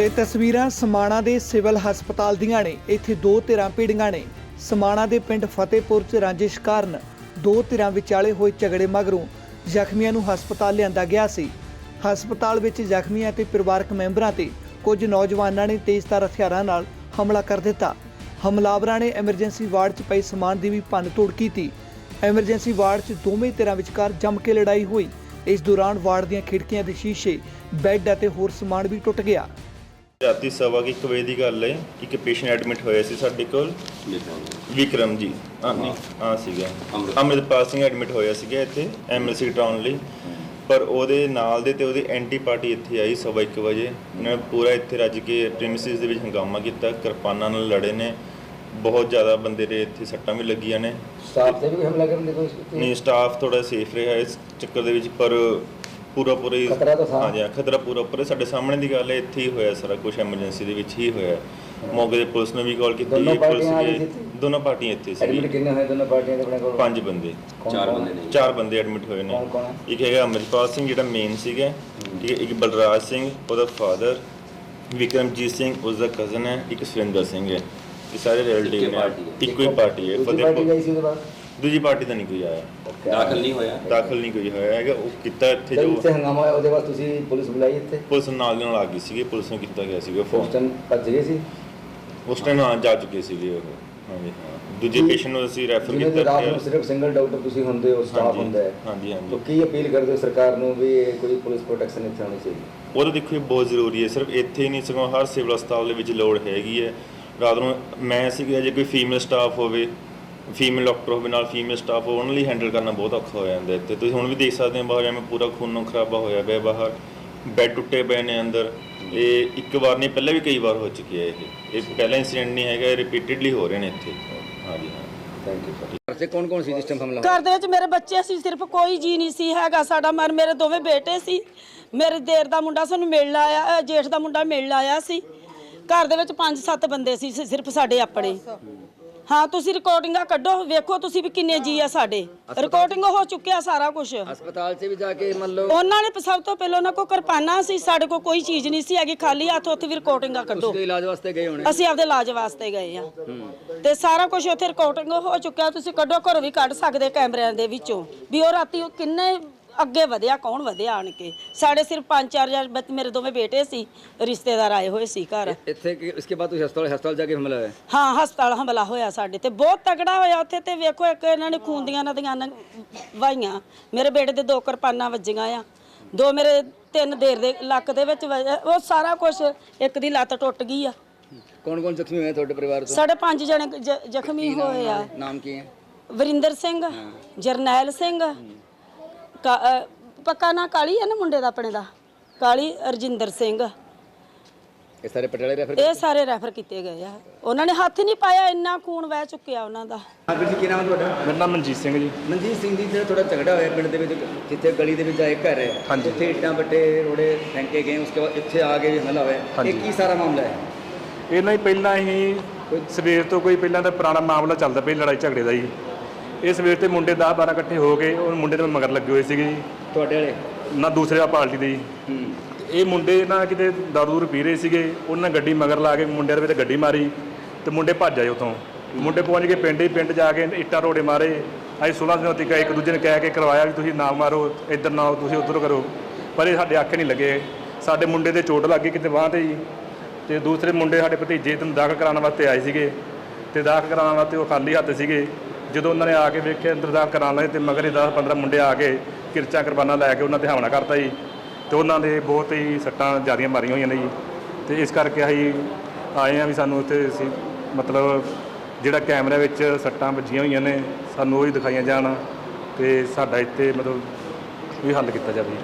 ਇਹ ਤਸਵੀਰਾਂ ਸਮਾਣਾ ਦੇ ਸਿਵਲ ਹਸਪਤਾਲ ਦੀਆਂ ਨੇ। ਇੱਥੇ ਦੋ ਧਿਰਾਂ ਭਿੜੀਆਂ ਨੇ। ਸਮਾਣਾ ਦੇ ਪਿੰਡ ਫਤਿਹਪੁਰ ਚ ਰਾਂਝਿਸ਼ ਕਾਰਨ ਦੋ ਧਿਰਾਂ ਵਿਚਾਲੇ ਹੋਏ ਝਗੜੇ ਮਗਰੋਂ ਜ਼ਖਮੀਆਂ ਨੂੰ ਹਸਪਤਾਲ ਲਿਆਂਦਾ ਗਿਆ ਸੀ। ਹਸਪਤਾਲ ਵਿੱਚ ਜ਼ਖਮੀਆਂ ਤੇ ਪਰਿਵਾਰਕ ਮੈਂਬਰਾਂ ਤੇ ਕੁਝ ਨੌਜਵਾਨਾਂ ਨੇ ਤੇਜ਼ਧਾਰ ਹਥਿਆਰਾਂ ਨਾਲ ਹਮਲਾ ਕਰ ਦਿੱਤਾ। ਹਮਲਾਵਰਾਂ ਨੇ ਐਮਰਜੈਂਸੀ ਵਾਰਡ 'ਚ ਪਈ ਸਮਾਨ ਦੀ ਵੀ ਭੰਨ-ਤੋੜ ਕੀਤੀ। ਐਮਰਜੈਂਸੀ ਵਾਰਡ 'ਚ ਦੋਵੇਂ ਧਿਰਾਂ ਵਿਚਕਾਰ ਜੰਮ ਕੇ ਲੜਾਈ ਹੋਈ। ਇਸ ਦੌਰਾਨ ਵਾਰਡ ਦੀਆਂ ਖਿੜਕੀਆਂ ਦੇ ਸ਼ੀਸ਼ੇ, ਬੈੱਡ ਅਤੇ ਹੋਰ ਸਮਾਨ ਵੀ ਟੁੱਟ ਗਿਆ। ਰਾਤੀ ਸਵਾ ਕੁ ਇੱਕ ਵਜੇ ਦੀ ਗੱਲ ਹੈ ਇੱਕ ਪੇਸ਼ੈਂਟ ਐਡਮਿਟ ਹੋਇਆ ਸੀ ਸਾਡੇ ਕੋਲ। ਵਿਕਰਮ ਜੀ। ਹਾਂ ਨਹੀਂ ਹਾਂ ਸੀਗਾ। ਅੰਮ੍ਰਿਤਪਾਲ ਸਿੰਘ ਐਡਮਿਟ ਹੋਇਆ ਸੀਗਾ ਇੱਥੇ ਐਮਐਲਸੀ ਟਾਊਨ ਲਈ। ਪਰ ਉਹਦੇ ਨਾਲ ਦੇ ਤੇ ਉਹਦੀ ਐਂਟੀ ਪਾਰਟੀ ਇੱਥੇ ਆਈ ਸਵਾ ਇੱਕ ਵਜੇ। ਉਹਨਾਂ ਨੇ ਪੂਰਾ ਇੱਥੇ ਰੱਜ ਕੇ ਪ੍ਰੀਮਿਸਿਸ ਦੇ ਵਿੱਚ ਹੰਗਾਮਾ ਕੀਤਾ ਕਿਰਪਾਨਾਂ ਨਾਲ ਲੜੇ ਨੇ। ਬਹੁਤ ਜ਼ਿਆਦਾ ਬੰਦੇ ਦੇ ਇੱਥੇ ਸੱਟਾਂ ਵੀ ਲੱਗੀਆਂ ਨੇ। ਸਟਾਫ ਤੇ ਵੀ ਹਮਲਾ ਕਰਨ ਦੀ ਕੋਸ਼ਿਸ਼ ਕੀਤੀ? ਨਹੀਂ ਸਟਾਫ ਥੋੜਾ ਸੇਫ ਰਿਹਾ ਇਸ ਚੱਕਰ ਦੇ ਵਿੱਚ ਪਰ ਪੂਰਾ ਪੂਰਾ ਹੀ ਖਤਰਾ ਤਾਂ ਥਾ। ਹਾਂਜੀ ਹਾਂ, ਖਤਰਾ ਪੂਰਾ ਉੱਪਰ ਹੈ। ਸਾਡੇ ਸਾਹਮਣੇ ਦੀ ਗੱਲ ਹੈ ਇੱਥੇ ਹੀ ਹੋਇਆ ਸਾਰਾ ਕੁਝ ਐਮਰਜੈਂਸੀ ਦੇ ਵਿੱਚ ਹੀ ਹੋਇਆ ਮੌਕੇ ਤੇ ਪੁਲਿਸ ਨੇ ਵੀ ਕਾਲ ਕੀਤੀ ਦੋਨੋਂ ਪੁਲਿਸ ਪਾਰਟੀਆਂ? ਦੋਨੋਂ ਪਾਰਟੀਆਂ ਇੱਥੇ ਐਡਮਿਟ ਸੀ ਕਿੰਨੇ ਹੋਏ ਦੋਨੋਂ ਪਾਰਟੀਆਂ ਦੇ ਆਪਣੇ ਕੋਲ ਪੰਜ ਬੰਦੇ ਕੌਣ- ਚਾਰ ਕੌਣ? ਬੰਦੇ ਨੇ ਚਾਰ ਬੰਦੇ ਐਡਮਿਟ ਹੋਏ ਨੇ ਕੌਣ ਕੌਣ ਹੈ? ਇੱਕ ਹੈਗਾ ਅਮਰਪਾਲ ਸਿੰਘ ਜਿਹੜਾ ਮੇਨ ਸੀਗਾ ਠੀਕ ਹੈ ਇੱਕ ਬਲਰਾਜ ਸਿੰਘ ਉਹਦਾ ਫਾਦਰ ਵਿਕਰਮਜੀਤ ਸਿੰਘ ਉਸਦਾ ਕਜ਼ਨ ਹੈ ਇੱਕ ਸੁਰਿੰਦਰ ਸਿੰਘ ਹੈ ਇਹ ਸਾਰੇ ਰਿਲੇਟਿਵ ਇੱਕੇ ਨੇ ਪਾਰਟੀ ਹੈ। ਇੱਕੋ ਹੀ ਪਾਰਟੀ ਹੈ ਦੂਜੀ ਪਾਰਟੀ ਫਤਿਹਪੁਰ ਗਈ ਸੀ ਉਹਦੇ ਬਾਅਦ ਦੂਜੀ ਪਾਰਟੀ ਤਾਂ ਨਹੀਂ ਕੋਈ ਆਇਆ। ਦਾਖਲ ਨਹੀਂ ਹੋਇਆ। ਦਾਖਲ ਨਹੀਂ ਕੋਈ ਹੋਇਆ ਹੈਗਾ ਉਹ ਕੀਤਾ ਇੱਥੇ ਜੋ ਇੱਥੇ ਹੰਗਾਮਾ ਹੋਇਆ ਉਹਦੇ ਬਾਅਦ ਤੁਸੀਂ ਪੁਲਿਸ ਬੁਲਾਈ ਇੱਥੇ? ਪੁਲਿਸ ਨਾਲ ਦੀ ਨਾਲ ਆ ਗਈ ਸੀਗੀ ਪੁਲਿਸ ਨੂੰ ਕੀਤਾ ਗਿਆ ਸੀਗਾ ਉਸ ਫੋਨ ਟਾਈਮ ਭੱਜ ਗਏ ਸੀ? ਉਸ ਟਾਈਮ ਹਾਂ ਜਾ ਚੁੱਕੇ ਸੀਗੇ ਉਹ। ਹਾਂਜੀ ਹਾਂ। ਦੂਜੇ ਪੇਸ਼ੈਂਟ ਨੂੰ ਅਸੀਂ ਰੈਫਰ ਜਿਵੇਂ ਕਿ ਕੀਤਾ ਰਾਤ। ਨੂੰ ਸਿਰਫ ਸਿੰਗਲ ਡਾਕਟਰ ਤੁਸੀਂ ਹੁੰਦੇ ਹੋ ਸਟਾਫ ਹਾਂਜੀ, ਹੁੰਦਾ ਹੈ। ਹਾਂਜੀ ਹਾਂਜੀ। ਤਾਂ ਕੀ ਅਪੀਲ ਕਰਦੇ ਹੋ ਸਰਕਾਰ ਨੂੰ ਵੀ ਇਹ ਕੋਈ ਪੁਲਿਸ ਪ੍ਰੋਟੈਕਸ਼ਨ ਇੱਥੇ ਹੋਣੀ ਚਾਹੀਦੀ? ਉਹ ਤਾਂ ਦੇਖੋ ਇਹ ਬਹੁਤ ਜ਼ਰੂਰੀ ਹੈ ਸਿਰਫ ਇੱਥੇ ਹੀ ਨਹੀਂ ਸਗੋਂ ਹਰ ਸਿਵਲ ਹਸਪਤਾਲ ਦੇ ਵਿੱਚ ਲੋੜ ਹੈਗੀ ਹੈ। ਰਾਤ ਨੂੰ ਮੈਂ ਸੀਗਾ ਜੇ ਕੋਈ ਫੀਮੇਲ ਸਟਾਫ ਹੋਵੇ ਫੀਮੇਲ ਡਾਕਟਰ ਹੋਵੇ ਨਾਲ ਫੀਮੇਲ ਸਟਾਫ ਹੋਵੇ ਉਹਨਾਂ ਲਈ ਹੈਂਡਲ ਕਰਨਾ ਬਹੁਤ ਔਖਾ ਹੋ ਜਾਂਦਾ ਇੱਥੇ। ਤੁਸੀਂ ਹੁਣ ਵੀ ਦੇਖ ਸਕਦੇ ਹੋ ਬਾਹਰ ਐਵੇਂ ਪੂਰਾ ਖੂਨੋਂ ਖਰਾਬਾ ਹੋਇਆ ਪਿਆ ਬਾਹਰ। ਬੈੱਡ ਟੁੱਟੇ ਪਏ ਨੇ ਅੰਦਰ। ਇਹ ਇੱਕ ਵਾਰ ਨਹੀਂ ਪਹਿਲਾਂ ਵੀ ਕਈ ਵਾਰ ਹੋ ਚੁੱਕੀ ਹੈ ਇਹ। ਇਹ ਪਹਿਲਾ ਇਨਸੀਡੈਂਟ ਨਹੀਂ ਹੈਗਾ ਇਹ ਰਿਪੀਟਡਲੀ ਹੋ ਰਹੇ ਨੇ ਇੱਥੇ। ਹਾਂਜੀ ਹਾਂ। ਥੈਂਕ ਯੂ ਸਰ ਘਰ ਕੌਣ ਕੌਣ ਸੀ ਜਿਸ ਟਾਈਮ ਹਮਲਾ ਘਰ ਦੇ ਵਿੱਚ ਮੇਰੇ ਬੱਚੇ ਸੀ ਸਿਰਫ ਕੋਈ ਜੀ ਨਹੀਂ ਸੀ ਹੈਗਾ ਸਾਡਾ। ਮਰ ਮੇਰੇ ਦੋਵੇਂ ਬੇਟੇ ਸੀ। ਮੇਰੇ ਦੇਰ ਦਾ ਮੁੰਡਾ ਸਾਨੂੰ ਮਿਲਣ ਆਇਆ ਜੇਠ ਦਾ ਮੁੰਡਾ ਮਿਲਣ ਆਇਆ ਸੀ। ਘਰ ਦੇ ਵਿੱਚ 5-7 ਬੰਦੇ ਸੀ ਸਿ- ਸਿਰਫ ਸਾਡੇ ਆਪਣੇ। ਹਾਂ ਤੁਸੀਂ ਰਿਕਾਰਡਿੰਗਾਂ ਕੱਢੋ ਵੇਖੋ ਤੁਸੀਂ ਵੀ ਕਿੰਨੇ ਜੀ ਆ ਸਾਡੇ। ਰਿਕਾਰਡਿੰਗ ਹੋ ਚੁੱਕਿਆ ਸਾਰਾ ਕੁਝ ਹਸਪਤਾਲ 'ਚ ਵੀ ਜਾ ਕੇ ਮੰਨ ਲਓ ਉਹਨਾਂ ਨੇ ਸਭ ਤੋਂ ਪਹਿਲਾਂ ਉਹਨਾਂ ਕੋਲ ਕਿਰਪਾਨਾਂ ਸੀ ਸਾਡੇ ਕੋਲ ਕੋਈ ਚੀਜ਼ ਨਹੀਂ ਸੀ ਹੈਗੀ ਖਾਲੀ ਹੱਥ ਉੱਥੇ ਵੀ ਰਿਕਾਰਡਿੰਗਾਂ ਕੱਢੋ। ਉਸਦੇ ਇਲਾਜ ਵਾਸਤੇ ਗਏ ਹੋਣੇ। ਅਸੀਂ ਆਪਦੇ ਇਲਾਜ ਵਾਸਤੇ ਗਏ ਆ। ਤੇ ਸਾਰਾ ਕੁਝ ਉੱਥੇ ਰਿਕਾਰਡਿੰਗ ਹੋ ਚੁੱਕਿਆ ਤੁਸੀਂ ਕੱਢੋ ਘਰੋਂ ਵੀ ਕੱਢ ਸਕਦੇ ਕੈਮਰਿਆਂ ਦੇ ਵਿੱਚੋਂ। ਵੀ ਉਹ ਰਾਤੀ ਉਹ ਕਿੰਨੇ ਅੱਗੇ ਵਧਿਆ ਕੌਣ ਵਧਿਆ ਆਣ ਕੇ? ਸਾਡੇ ਸਿਰਫ 5-4000 ਬੱਚ ਮੇਰੇ ਦੋਵੇਂ ਬੇਟੇ ਸੀ ਰਿਸ਼ਤੇਦਾਰ ਆਏ ਹੋਏ ਸੀ ਘਰ। ਇੱਥੇ ਕਿ ਇਸਕੇ ਬਾਅਦ ਤੁਸੀਂ ਹਸਪਤਾਲ ਹਸਪਤਾਲ ਜਾ ਕੇ ਹਮਲਾ ਹੋਇਆ? ਹਾਂ ਹਸਪਤਾਲ ਹਮਲਾ ਹੋਇਆ ਸਾਡੇ ਤੇ। ਬਹੁਤ ਤਗੜਾ ਹੋਇਆ ਉੱਥੇ ਤੇ ਵੇਖੋ ਇੱਕ ਇਹਨਾਂ ਨੇ ਖੂਨ ਦੀਆਂ ਨਦੀਆਂ ਵਹਾਈਆਂ ਮੇਰੇ ਬੇਟੇ ਦੇ ਦੋ ਕਿਰਪਾਨਾਂ ਵੱਜੀਆਂ ਆ। ਦੋ ਮੇਰੇ ਤਿੰਨ ਦੇਰ ਦੇ ਲੱਕ ਦੇ ਵਿੱਚ ਵੱਜਿਆ। ਉਹ ਸਾਰਾ ਕੁਝ ਇੱਕ ਦੀ ਲੱਤ ਟੁੱਟ ਗਈ ਆ। ਕੌਣ ਕੌਣ ਜ਼ਖਮੀ ਹੋਏ ਤੁਹਾਡੇ ਪਰਿਵਾਰ ਤੋਂ? ਸਾਡੇ ਪੰਜ ਜਣੇ ਜ- ਜ਼ਖਮੀ ਹੋਏ ਆ। ਨਾਮ ਕੀ ਹੈ? ਵਰਿੰਦਰ ਸਿੰਘ ਜਰਨੈਲ ਸਿੰਘ ਕਾ- ਪੱਕਾ ਨਾਂ ਕਾਲੀ ਹੈ ਨਾ ਮੁੰਡੇ ਦਾ ਆਪਣੇ ਦਾ? ਕਾਲੀ ਅਰਜਿੰਦਰ ਸਿੰਘ। ਇਹ ਸਾਰੇ ਪਟਿਆਲੇ ਰੈਫਰ ਇਹ ਸਾਰੇ ਰੈਫਰ ਕੀਤੇ ਗਏ ਆ। ਉਹਨਾਂ ਨੇ ਹੱਥ ਨਹੀਂ ਪਾਇਆ ਇੰਨਾ ਖੂਨ ਵਹਿ ਚੁੱਕਿਆ ਉਹਨਾਂ ਦਾ। ਵੀਰ ਜੀ ਕੀ ਨਾਮ ਹੈ ਤੁਹਾਡਾ? ਮੇਰਾ ਨਾਮ ਮਨਜੀਤ ਸਿੰਘ ਜੀ। ਮਨਜੀਤ ਸਿੰਘ ਜੀ ਜਿਹੜਾ ਤੁਹਾਡਾ ਝਗੜਾ ਹੋਇਆ ਪਿੰਡ ਦੇ ਵਿੱਚ ਜਿੱਥੇ ਗਲੀ ਦੇ ਵਿੱਚ ਆ ਇੱਕ ਘਰ ਹੈ ਹਾਂਜੀ। ਉੱਥੇ ਇੱਟਾਂ ਬੱਟੇ ਰੋੜੇ ਫੈਂਕੇ ਗਏ ਉਸਕੇ ਬਾਅਦ ਇੱਥੇ ਆ ਕੇ ਹਮਲਾ ਹੋਇਆ। ਹਾਂਜੀ। ਇਹ ਕੀ ਸਾਰਾ ਮਾਮਲਾ ਹੈ? ਇਹਨਾਂ ਹੀ ਪਹਿਲਾਂ ਹੀ ਸਵੇਰ ਤੋਂ ਕੋਈ ਪਹਿਲਾਂ ਦਾ ਪੁਰਾਣਾ ਮਾਮਲਾ ਚੱਲਦਾ ਪਿਆ ਲੜਾਈ ਝਗੜੇ ਦਾ ਜੀ ਇਹ ਸਵੇਰ ਤੇ ਮੁੰਡੇ 10 12 ਇਕੱਠੇ ਹੋ ਕੇ ਉਹ ਮੁੰਡੇ ਦੇ ਮਗਰ ਲੱਗੇ ਹੋਏ ਸੀਗੇ ਜੀ। ਤੁਹਾਡੇ ਵਾਲੇ? ਨਾ ਦੂਸਰੇ ਪਾਰਟੀ ਦੇ ਜੀ। ਇਹ ਮੁੰਡੇ ਨਾ ਕਿਤੇ ਦਾਰੂ ਦੂਰ ਪੀ ਰਹੇ ਸੀਗੇ ਉਹਨਾਂ ਗੱਡੀ ਮਗਰ ਲਾ ਕੇ ਮੁੰਡਿਆਂ ਦੇ ਵਿੱਚ ਗੱਡੀ ਮਾਰੀ ਤੇ ਮੁੰਡੇ ਭੱਜ ਆਏ ਉਥੋਂ। ਮੁੰਡੇ ਪਹੁੰਚ ਕੇ ਪਿੰਡ ਹੀ ਪਿੰਡ ਜਾ ਕੇ ਇੱਟਾਂ ਰੋੜੇ ਮਾਰੇ। ਅਸੀਂ 16 ਦਿਨਾਂ ਤੱਕ ਇੱਕ ਦੂਜੇ ਨੂੰ ਕਹਿ ਕੇ ਕਰਵਾਇਆ ਵੀ ਤੁਸੀਂ ਨਾ ਮਾਰੋ ਇੱਧਰ ਨਾ ਤੁਸੀਂ ਉੱਧਰ ਕਰੋ। ਪਰ ਇਹ ਸਾਡੇ ਅੱਖ ਨਹੀਂ ਲੱਗੇ। ਸਾਡੇ ਮੁੰਡੇ ਦੇ ਚੋਟ ਲੱਗ ਗਈ ਕਿਤੇ ਬਾਂਹ ਤੇ ਜੀ। ਤੇ ਦੂਸਰੇ ਮੁੰਡੇ ਸਾਡੇ ਭਤੀਜੇ ਨੂੰ ਦਾਖਲ ਕਰਾਉਣ ਵਾਸਤੇ ਆਏ ਸੀਗੇ। ਤੇ ਦਾਖਲ ਕਰਾਉਣ ਵਾਸਤੇ ਉਹ ਖਾਲੀ ਹੱਥ ਸੀਗੇ। ਜਦੋਂ ਉਹਨਾਂ ਨੇ ਆ ਕੇ ਵੇਖਿਆ ਅੰਦਰ ਦਾ ਕਰਾਉਣ ਲਏ ਤੇ ਮਗਰ ਹੀ 10 15 ਮੁੰਡੇ ਆ ਕੇ ਕਿਰਚਾ ਕੁਰਬਾਨਾ ਲੈ ਕੇ ਉਹਨਾਂ ਤੇ ਹਮਲਾ ਕਰਤਾ ਜੀ। ਤੇ ਉਹਨਾਂ ਦੇ ਬਹੁਤ ਹੀ ਸੱਟਾਂ ਜ਼ਿਆਦੀਆਂ ਮਾਰੀਆਂ ਹੋਈਆਂ ਨੇ ਜੀ। ਤੇ ਇਸ ਕਰਕੇ ਅਸੀਂ ਆਏ ਆ ਵੀ ਸਾਨੂੰ ਉੱਥੇ ਅਸੀਂ ਮਤਲਬ ਜਿਹੜਾ ਕੈਮਰੇ ਵਿੱਚ ਸੱਟਾਂ ਵੱਜੀਆਂ ਹੋਈਆਂ ਨੇ, ਸਾਨੂੰ ਉਹ ਹੀ ਦਿਖਾਈਆਂ ਜਾਣ ਤੇ ਸਾਡਾ ਇੱਥੇ ਮਤਲਬ ਵੀ ਹੱਲ ਕੀਤਾ ਜਾਵੇ।